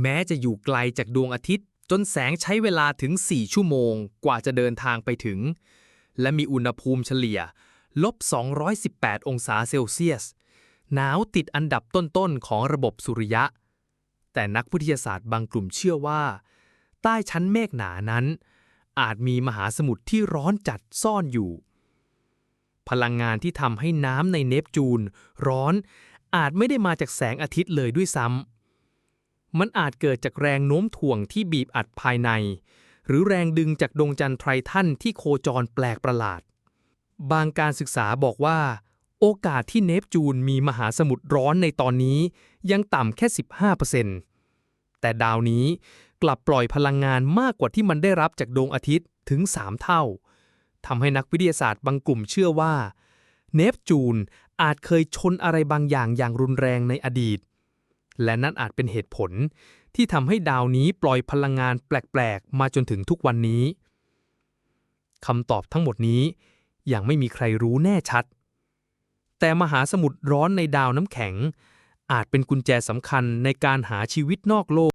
แม้จะอยู่ไกลจากดวงอาทิตย์ จนแสงใช้เวลาถึง 4 ชั่วโมงกว่าจะเดินทางไปถึง และมีอุณหภูมิเฉลี่ยลบ 218 องศาเซลเซียส หนาวติดอันดับต้นๆของระบบสุริยะ แต่นักวิทยาศาสตร์บางกลุ่มเชื่อว่า ใต้ชั้นเมฆหนานั้น อาจมีมหาสมุทรที่ร้อนจัดซ่อนอยู่ พลังงานที่ทำให้น้ำในเนปจูน ร้อนอาจไม่ได้มาจากแสงอาทิตย์เลยด้วยซ้ำ มันอาจเกิดจากแรงโน้มถ่วงที่บีบอัดภายใน หรือแรงดึงจากดวงจันทร์ไทรทันที่โคจรแปลกประหลาด บางการศึกษาบอกว่า โอกาสที่เนปจูนมีมหาสมุทรร้อนในตอนนี้ยังต่ำแค่ 15%แต่ดาวนี้กลับปล่อยพลังงานมากกว่าที่มันได้รับจากดวงอาทิตย์ถึง 3 เท่าทำให้นักวิทยาศาสตร์บางกลุ่มเชื่อว่า เนปจูนอาจเคยชนอะไรบางอย่างอย่างรุนแรงในอดีต และนั่นอาจเป็นเหตุผลที่ทำให้ดาวนี้ปล่อยพลังงานแปลกๆ มาจนถึงทุกวันนี้คำตอบทั้งหมดนี้ยังไม่มีใครรู้แน่ชัด แต่มหาสมุทรร้อนในดาวน้ำแข็ง อาจเป็นกุญแจสำคัญในการหาชีวิตนอกโลก